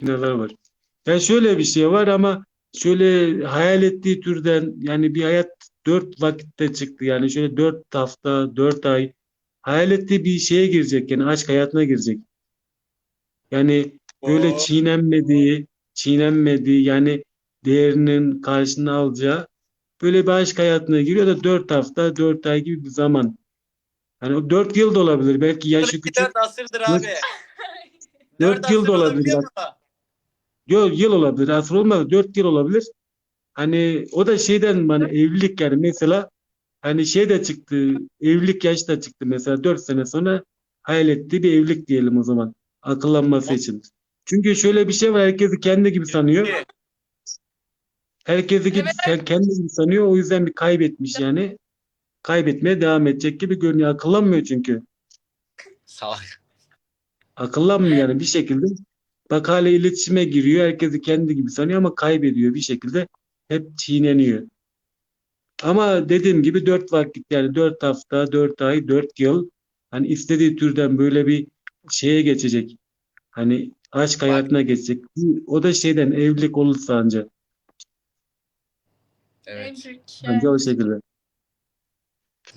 binalar var. Yani şöyle bir şey var ama şöyle hayal ettiği türden yani bir hayat dört vakitte çıktı. Yani şöyle dört hafta, dört ay hayal ettiği bir şeye girecek. Yani aşk hayatına girecek. Yani böyle Oo. çiğnenmediği, çiğnenmediği yani değerinin karşını alacağı böyle bir aşk hayatına giriyor da dört hafta, dört ay gibi bir zaman. Yani o dört yıl da olabilir. Belki yaşı küçük. 44 asırdır abi. Dört Dört yıl da asır olabilir. olabiliyor Bak, mu? Yo, yıl olabilir. Asır olmaz. Dört yıl olabilir. Hani o da şeyden bana evlilik yani mesela hani şey de çıktı. Evlilik yaşı da çıktı mesela. Dört sene sonra hayal ettiği bir evlilik diyelim o zaman. Akıllanması için. Çünkü şöyle bir şey var. Herkesi kendi gibi sanıyor. Herkesi gibi kendi gibi sanıyor. O yüzden bir kaybetmiş yani. Kaybetmeye devam edecek gibi görünüyor. Akıllanmıyor çünkü. Salak. Akıllanmıyor yani bir şekilde. Bak hala iletişime giriyor. Herkesi kendi gibi sanıyor ama kaybediyor bir şekilde. Hep çiğneniyor. Ama dediğim gibi dört vakit yani dört hafta, dört ay, dört yıl hani istediği türden böyle bir şeye geçecek. Hani aşk hayatına geçecek. O da şeyden evlilik olursa anca. Evet. Anca o şekilde.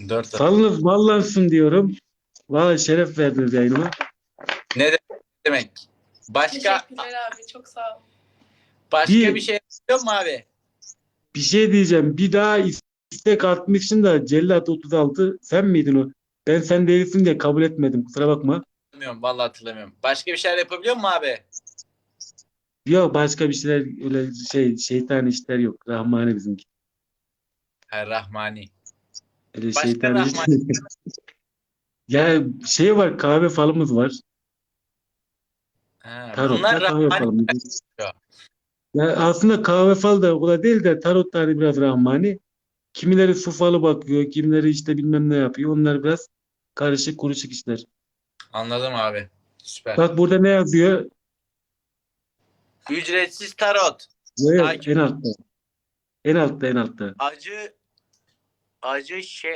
4 asır. Salınız ballansın diyorum. Valla şeref verdiniz yayınıma. Ne demek? Başka Teşekkürler abi çok sağ ol. başka Bir- bir şey yapıyor mu abi? Bir şey diyeceğim. Bir daha istek atmışsın da Cellat 36 sen miydin o? Ben sen değilsin diye kabul etmedim. Kusura bakma. Bilmiyorum vallahi hatırlamıyorum. Başka bir şeyler yapabiliyor mu abi? Yok başka bir şeyler öyle şey şeytan işler yok. Rahmani bizimki. Ha, Rahmani. Öyle Başka şeytan Rahmani. Ya şey var kahve falımız var. Ha, Tarot bunlar kahve Rahmani. falımız. Ya. Aslında kahve fal da o kadar değil de tarot da hani biraz Rahmani. Kimileri su falı bakıyor, kimileri işte bilmem ne yapıyor. Onlar biraz karışık kuruşuk işler. Anladım abi. Süper. Bak burada ne yazıyor? Ücretsiz tarot. Yok, Takip. en altta. En altta, en altta. Acı acı şey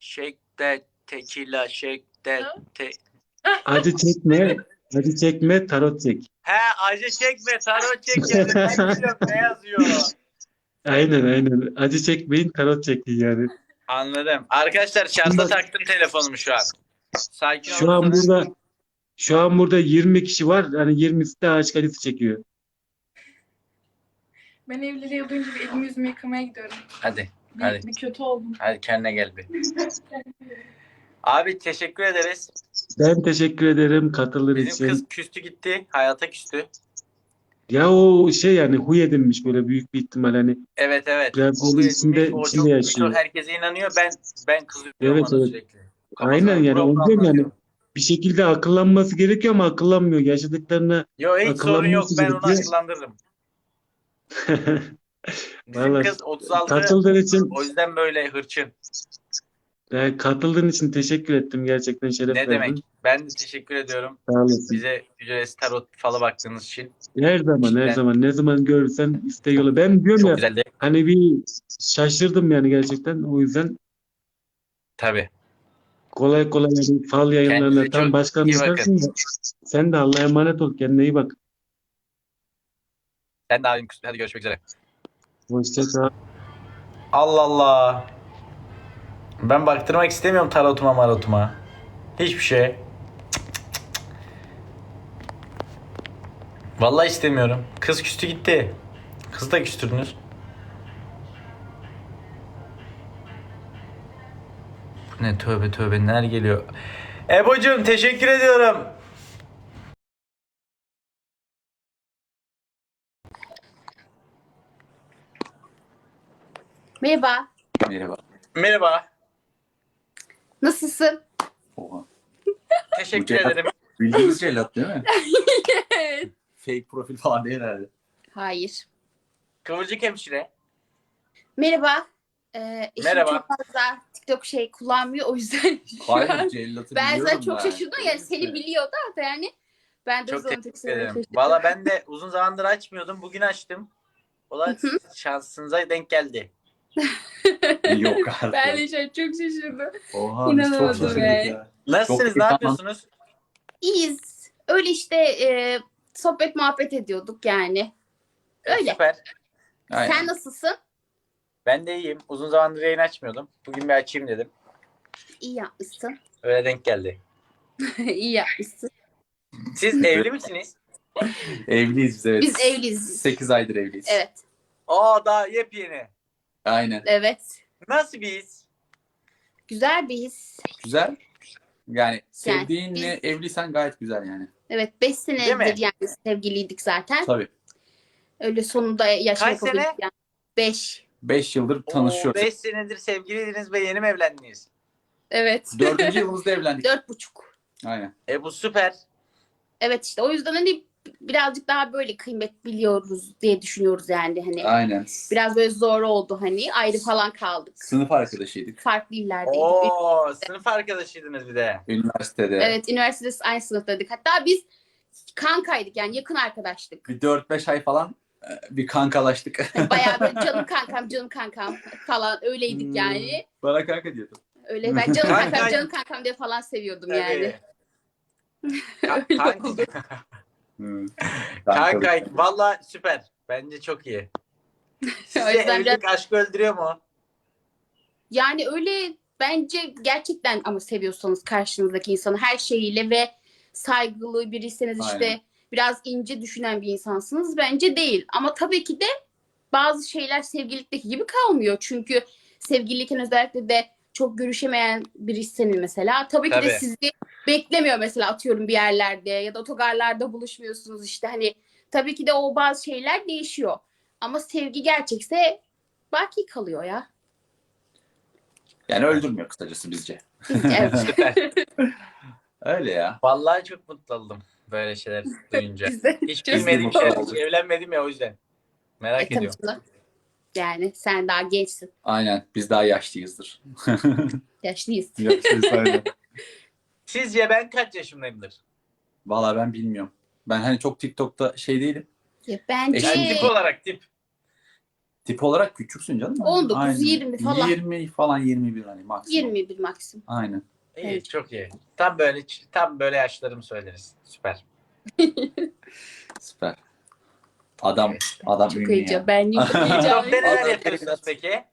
şekte tekila şekte te Acı çekme, acı çekme, tarot çek. He acı çekme tarot çek yani. Ben biliyorum ne yazıyor. Aynen aynen. Acı çekmeyin, tarot çekin yani. Anladım. Arkadaşlar şarja taktım telefonumu şu an. Sakin Şu an olursanız- burada şu an burada 20 kişi var. Yani 20'si de ağaç kalesi çekiyor. Ben evliliğe duyunca bir elimi yüzümü yıkamaya gidiyorum. Hadi. Bir, Hadi. bir kötü oldum. Hadi kendine gel bir. Abi teşekkür ederiz. Ben teşekkür ederim katıldığın Bizim için. kız küstü gitti. Hayata küstü. Ya o şey yani huy edinmiş böyle büyük bir ihtimal hani. Evet evet. Bilmiş, içinde- o içinde çok- yaşıyor. çok herkese inanıyor. Ben ben kızıyorum Evet, ona evet. sürekli. Kafasına Aynen yani onu diyorum yani. Bir şekilde akıllanması gerekiyor ama akıllanmıyor. Yaşadıklarına Yo hiç sorun yok. Ben onu akıllandırırım. Bizim Vallahi kız 36. katıldığın için O yüzden böyle hırçın. E, katıldığın için teşekkür ettim. Gerçekten şeref Ne verdin. demek? Ben teşekkür ediyorum. Sağ olasın. Bize ücretsiz tarot falı baktığınız için. Her zaman her Ben- zaman ne zaman görürsen iste yola. Ben diyorum Çok ya güzeldi. hani bir şaşırdım yani gerçekten. O yüzden Tabii. kolay kolay yani fal yayınlarına Kendinize tam çok başkan iyi bakın. bakarsın da sen de Allah'a emanet ol. Kendine iyi bak. Sen de abim. Hadi görüşmek üzere. Hoşça kal. Allah Allah. Ben baktırmak istemiyorum tarotuma marotuma. Hiçbir şey. Vallahi istemiyorum. Kız küstü gitti. Kız da küstürdünüz. Bu ne tövbe tövbe neler geliyor. Ebocuğum teşekkür ediyorum. Merhaba. Merhaba. Merhaba. Nasılsın? Oha. Teşekkür Bu ederim. Bildiğiniz cellat değil mi? Evet. Fake profil falan değil herhalde. Hayır. Kıvırcık hemşire. Merhaba. Ee, eşim Merhaba. çok fazla TikTok şey kullanmıyor o yüzden şu Hayır cellatı ben biliyorum zaten çok şaşırdım yani seni biliyor da yani ben de o Çok zaman teşekkür ederim. şaşırdım. Valla ben de uzun zamandır açmıyordum. Bugün açtım. O da hı. şansınıza denk geldi. Yok artık. Ben de an çok şaşırdım. Oha biz çok İnanamadım şaşırdık yani. ya. Nasılsınız? Çok Ne yapıyorsunuz? İyiyiz. Öyle işte e, sohbet muhabbet ediyorduk yani. Öyle. Süper. Aynen. Sen nasılsın? Ben de iyiyim. Uzun zamandır yayın açmıyordum. Bugün bir açayım dedim. İyi yapmışsın. Öyle denk geldi. İyi yapmışsın. Siz evli misiniz? Evliyiz biz evet. Biz evliyiz. 8 aydır evliyiz. Evet. Aa daha yepyeni. Aynen. Evet. Nasıl bir his? Güzel bir his. Güzel. Yani sevdiğinle biz- evliysen gayet güzel yani. Evet 5 Değil mi? senedir yani sevgiliydik zaten. Tabii. Öyle sonunda yaşa Kaç sene? yani. 5. 5 yıldır tanışıyoruz. 5 senedir sevgiliydiniz ve yeni mi evlendiniz? Evet. Dördüncü yılımızda evlendik. Dört buçuk. Aynen. E bu süper. Evet işte o yüzden hani birazcık daha böyle kıymet biliyoruz diye düşünüyoruz yani hani. Aynen. Biraz böyle zor oldu hani ayrı falan kaldık. Sınıf arkadaşıydık. Farklı illerdeydik. Oo, sınıf arkadaşıydınız bir de. Üniversitede. Evet üniversitede aynı sınıftaydık. Hatta biz kankaydık yani yakın arkadaştık. Bir 4-5 ay falan e, bir kankalaştık. Bayağı böyle canım kankam canım kankam falan öyleydik Hmm. yani. Bana kanka diyordum. Öyle ben canım Kanka- kankam canım kankam diye falan seviyordum yani. Ka- Öyle kanka, oldu. Hmm. kanka valla süper. Bence çok iyi. Yüzden evlilik aşkı öldürüyor mu? Yani öyle bence gerçekten ama seviyorsanız karşınızdaki insanı her şeyiyle ve saygılı biriyseniz işte Aynen. biraz ince düşünen bir insansınız bence değil. Ama tabii ki de bazı şeyler sevgililikteki gibi kalmıyor. Çünkü sevgiliyken özellikle de çok görüşemeyen biriyseniz mesela tabii ki Tabii. de sizi beklemiyor mesela atıyorum bir yerlerde ya da otogarlarda buluşmuyorsunuz işte hani tabii ki de o bazı şeyler değişiyor. Ama sevgi gerçekse baki kalıyor ya. Yani öldürmüyor kısacası bizce. Evet. Süper. Öyle ya. Vallahi çok mutlu oldum böyle şeyler duyunca. Hiç bilmediğim. Hiç evlenmedim ya o yüzden. Merak E, tabii ediyorum. canım. Yani sen daha gençsin. Aynen. Biz daha yaşlıyızdır. Yaşlıyız. Yaşlıyız aynen. Sizce ben kaç yaşımdayımdır? Valla ben bilmiyorum. Ben hani çok TikTok'ta şey değilim. Ya bence Yani tip olarak tip. Tip olarak küçüksün canım. 19, Aynen. 20 falan. 20 falan 21 hani maksimum. 21 maksimum. Aynen. İyi, Evet. çok iyi. Tam böyle tam böyle yaşlarımı söyleriz. Süper. Süper. Adam adam Çok ünlü ya. heyecan. Ben yok TikTok'ta heyecanlıyım. neler yapıyorsunuz peki?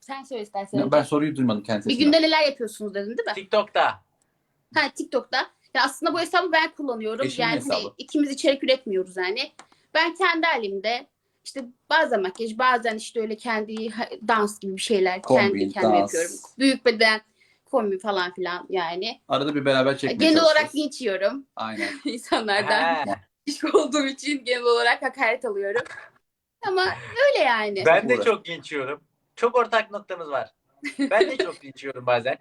Sen söyle istersen. Önce. Ben soruyu duymadım kendi Bir günde neler yapıyorsunuz dedin değil mi? TikTok'ta. Ha TikTok'ta. Ya aslında bu hesabı ben kullanıyorum. Eşimin yani hani hesabı. ikimiz içerik üretmiyoruz yani. Ben kendi halimde işte bazen makyaj, bazen işte öyle kendi ha- dans gibi bir şeyler Kombin, kendi kendime dans. yapıyorum. Büyük beden kombi falan filan yani. Arada bir beraber çekmeye Genel olarak linç yiyorum Aynen. insanlardan. He. İş olduğum için genel olarak hakaret alıyorum. Ama öyle yani. Ben de çok linç yiyorum. Çok ortak noktamız var. Ben de çok linç yiyorum bazen.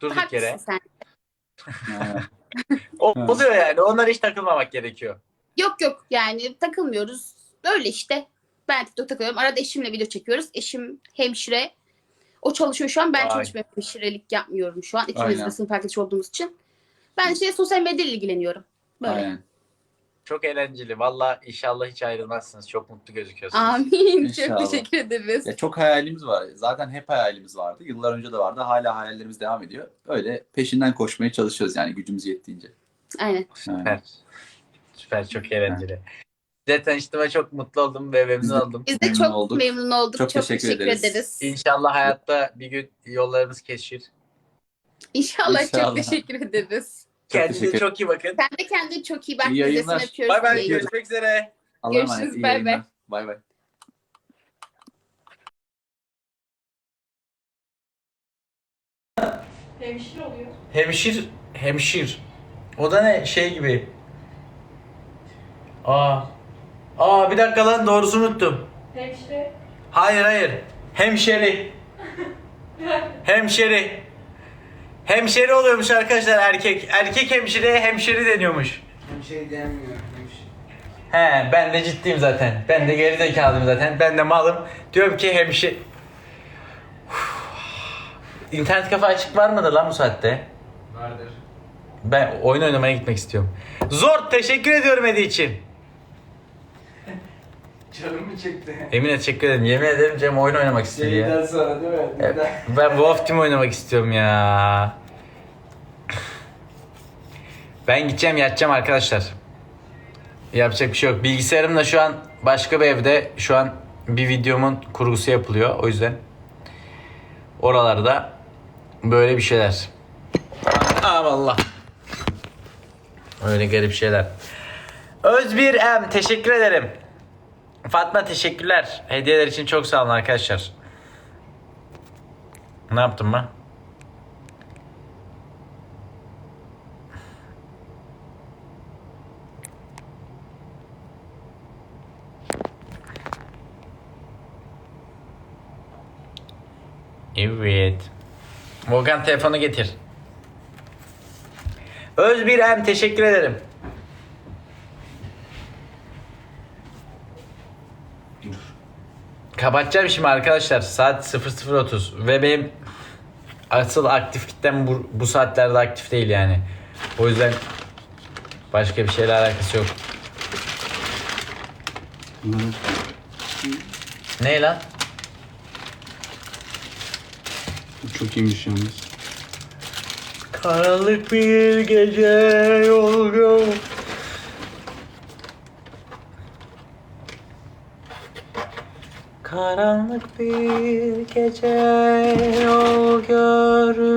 durduk Haklısın yere. sen. O, oluyor yani. Onlara hiç takılmamak gerekiyor. Yok yok yani takılmıyoruz. Böyle işte. Ben TikTok takılıyorum. Arada eşimle video çekiyoruz. Eşim hemşire. O çalışıyor şu an. Ben Vay. çalışmıyorum. Hemşirelik yapmıyorum şu an. İkimiz Aynen. de sınıf arkadaşı olduğumuz için. Ben işte sosyal medyayla ilgileniyorum. Böyle. Aynen. Çok eğlenceli. Valla inşallah hiç ayrılmazsınız. Çok mutlu gözüküyorsunuz. Amin. İnşallah. Çok teşekkür ederiz. Ya çok hayalimiz var. Zaten hep hayalimiz vardı. Yıllar önce de vardı. Hala hayallerimiz devam ediyor. Öyle peşinden koşmaya çalışıyoruz yani gücümüz yettiğince. Aynen. Aynen. Süper. Süper. Çok eğlenceli. Size tanıştığıma çok mutlu oldum ve memnun Biz de- oldum. Biz de Memnun çok olduk. memnun olduk. Çok Çok, teşekkür teşekkür, ederiz. ederiz. İnşallah hayatta bir gün yollarımız kesişir. İnşallah, İnşallah. çok teşekkür ederiz. Kendinize çok iyi bakın. Sen de kendine çok iyi bak. İyi yayınlar. Bay bay. Görüşmek üzere. Allah'a Görüşürüz, emanet. iyi bay bay. yayınlar. Bay bay. Hemşire oluyor. Hemşir. Hemşir. O da ne? Şey gibi. Aa. Aa bir dakika lan doğrusunu unuttum. Hemşire. Hayır hayır. Hemşeri. Hemşeri. Hemşeri oluyormuş arkadaşlar erkek. Erkek hemşire hemşeri deniyormuş. Hemşire denmiyor. Hemşire. He ben de ciddiyim zaten. Ben de geri zekalıyım zaten. Ben de malım. Diyorum ki hemşire... İnternet kafe açık var mıdır lan bu saatte? Vardır. Ben oyun oynamaya gitmek istiyorum. Zor teşekkür ediyorum hediye için. Canımı çekti. Emine teşekkür ederim. Yemin ederim Cem oyun oynamak istiyor ya. Şeyden sonra değil mi? Evet, Ben Wolf Team oynamak istiyorum ya. Ben gideceğim yatacağım arkadaşlar. Yapacak bir şey yok. Bilgisayarım da şu an başka bir evde. Şu an bir videomun kurgusu yapılıyor. O yüzden oralarda böyle bir şeyler. Aman Allah. Öyle garip şeyler. Özbir M teşekkür ederim. Fatma teşekkürler. Hediyeler için çok sağ olun arkadaşlar. Ne yaptım ben? Evet. Volkan telefonu getir. Özbir M teşekkür ederim. Kapatacağım şimdi arkadaşlar. Saat 00.30 ve benim asıl aktif kitlem bu, bu saatlerde aktif değil yani. O yüzden başka bir şeyle alakası yok. Ne lan? Çok iyiymiş yalnız. Karanlık bir gece yol Karanlık bir gece yol görünüyor.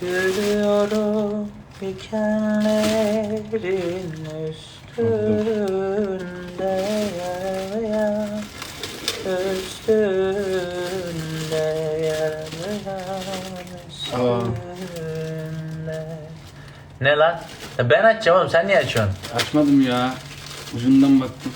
Yürüyorum dikenlerin üstünde üstünde üstünde. Ne lan? Ya Ben açacağım oğlum sen niye açıyorsun? Açmadım ya. Ucundan baktım.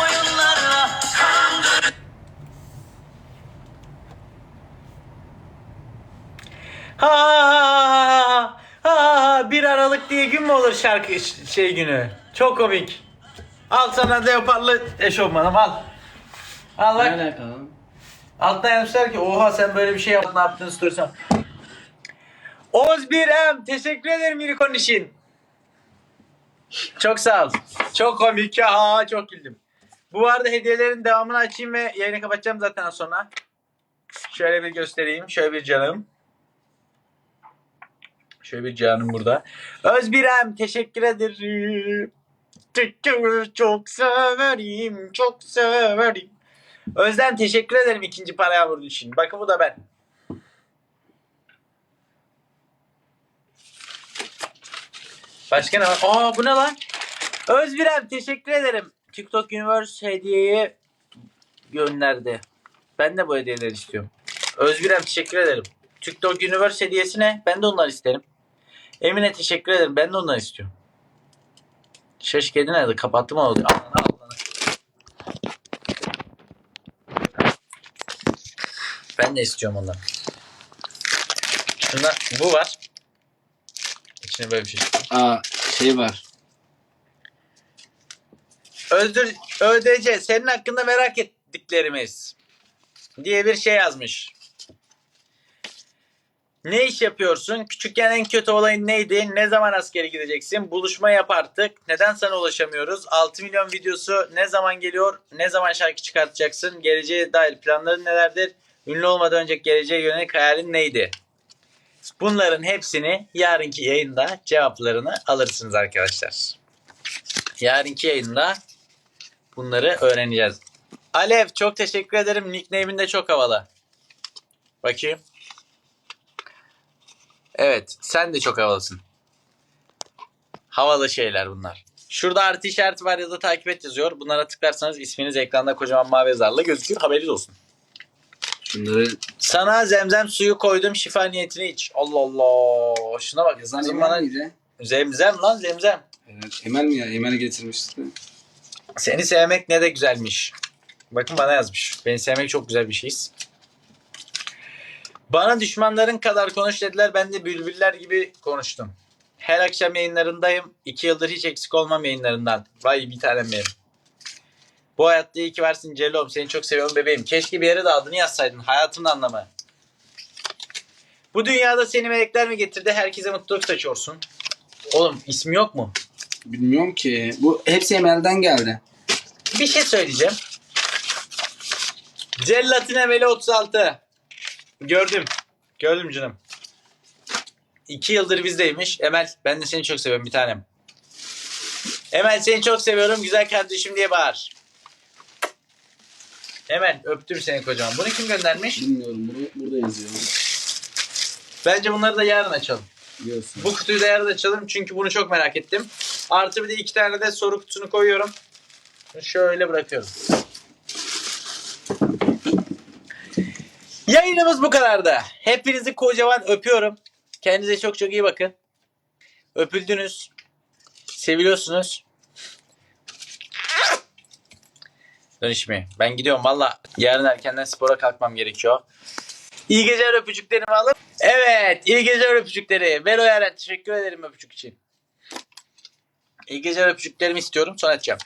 Oyunlarla kandırdım Ha ha 1 Aralık diye gün mü olur şarkı şey günü? Çok komik. Al sana leoparlı eşofmanım al. Al bak. alakalı? Alttan yazmışlar ki oha sen böyle bir şey yaptın ne yaptığını soruyorsan. Oz Birem teşekkür ederim Unicorn için. Çok sağ ol. Çok komik ya çok güldüm. Bu arada hediyelerin devamını açayım ve yayını kapatacağım zaten az sonra. Şöyle bir göstereyim. Şöyle bir canım. Şöyle bir canım burada. Özbirem teşekkür ederim. Çok severim, çok severim. Özlem teşekkür ederim ikinci para yağmuru için. Bakın bu da ben. Başka ne var? Aa bu ne lan? Özbirem teşekkür ederim. TikTok Universe hediyeyi gönderdi. Ben de bu hediyeleri istiyorum. Özbirem teşekkür ederim. TikTok Universe hediyesi ne? Ben de onları isterim. Emine teşekkür ederim. Ben de onları istiyorum. Şaş kedi nerede? Kapattım onu. Al, al, al. Ben de istiyorum ondan. Şunda bu var. İçine böyle bir şey. Aa şey var. Özdür, ÖDC senin hakkında merak ettiklerimiz diye bir şey yazmış. Ne iş yapıyorsun? Küçükken en kötü olayın neydi? Ne zaman askere gideceksin? Buluşma yap artık. Neden sana ulaşamıyoruz? 6 milyon videosu ne zaman geliyor? Ne zaman şarkı çıkartacaksın? Geleceğe dair planların nelerdir? Ünlü olmadan önceki geleceğe yönelik hayalin neydi? Bunların hepsini yarınki yayında cevaplarını alırsınız arkadaşlar. Yarınki yayında bunları öğreneceğiz. Alev çok teşekkür ederim. Nickname'in de çok havalı. Bakayım. Evet sen de çok havalısın. Havalı şeyler bunlar. Şurada artı işareti var ya da takip et yazıyor. Bunlara tıklarsanız isminiz ekranda kocaman mavi zarla gözükür. Haberiniz olsun. Şunları Sana zemzem suyu koydum şifa niyetine iç. Allah Allah. Şuna bak. yazan Kızım bana... miydi? Zemzem lan zemzem. Evet, Emel mi ya? Emel getirmişti. Seni sevmek ne de güzelmiş. Bakın bana yazmış. Beni sevmek çok güzel bir şeyiz. Bana düşmanların kadar konuş dediler. Ben de bülbüller gibi konuştum. Her akşam yayınlarındayım. İki yıldır hiç eksik olmam yayınlarından. Vay bir tanem benim. Bu hayatta iyi ki varsın Celom. Seni çok seviyorum bebeğim. Keşke bir yere de adını yazsaydın. Hayatın anlamı. Bu dünyada seni melekler mi getirdi? Herkese mutluluk saçıyorsun. Oğlum ismi yok mu? Bilmiyorum ki. Bu hepsi Emel'den geldi. Bir şey söyleyeceğim. Cellatin Emeli 36. Gördüm. Gördüm canım. İki yıldır bizdeymiş. Emel ben de seni çok seviyorum bir tanem. Emel seni çok seviyorum güzel kardeşim diye bağır. Emel öptüm seni kocaman. Bunu kim göndermiş? Bilmiyorum. Bunu burada yazıyor. Bence bunları da yarın açalım. Biliyorsun. Bu kutuyu da yarın açalım çünkü bunu çok merak ettim. Artı bir de iki tane de soru kutusunu koyuyorum. Şöyle bırakıyorum. Yayınımız bu kadardı. Hepinizi kocaman öpüyorum. Kendinize çok çok iyi bakın. Öpüldünüz. Seviliyorsunuz. Dönüşmeyin. Ben gidiyorum valla. Yarın erkenden spora kalkmam gerekiyor. İyi geceler öpücüklerimi alıp. Evet. iyi geceler öpücükleri. Vero Yaren. Teşekkür ederim öpücük için. İyi geceler öpücüklerimi istiyorum. Sonra açacağım.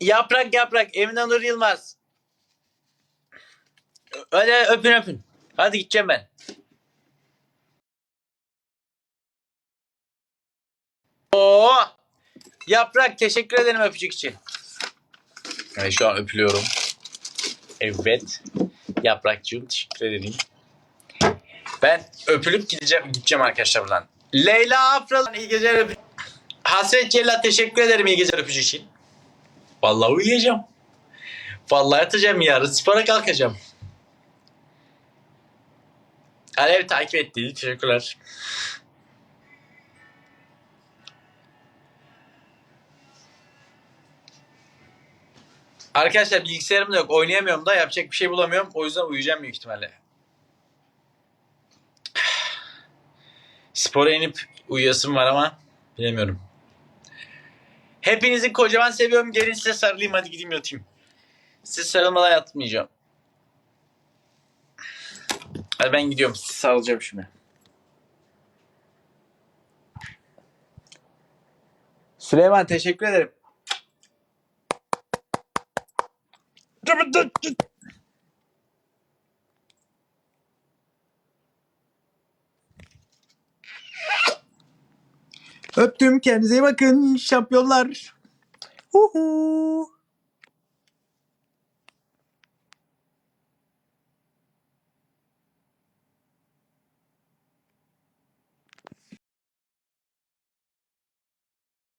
Yaprak yaprak. Emine Nur Yılmaz. Hadi öpün öpün. Hadi gideceğim ben. Oo! Yaprak teşekkür ederim öpücük için. Yani şu an öpülüyorum. Evet. Yaprakcığım teşekkür ederim. Ben öpülüp gideceğim gideceğim arkadaşlar buradan. Leyla Afralan iyi geceler öpücük. Hasret Cellat teşekkür ederim iyi geceler öpücük için. Vallahi uyuyacağım. Vallahi yatacağım yarın spora kalkacağım. Alev takip etti. Teşekkürler. Arkadaşlar bilgisayarım da yok. Oynayamıyorum da yapacak bir şey bulamıyorum. O yüzden uyuyacağım büyük ihtimalle. Spora inip uyuyasım var ama bilemiyorum. Hepinizi kocaman seviyorum. Gelin size sarılayım hadi gideyim yatayım. Size sarılmadan yatmayacağım. Hadi ben gidiyorum. Sarılacağım şimdi. Süleyman teşekkür ederim. Öptüm kendinize iyi bakın şampiyonlar. Huhu.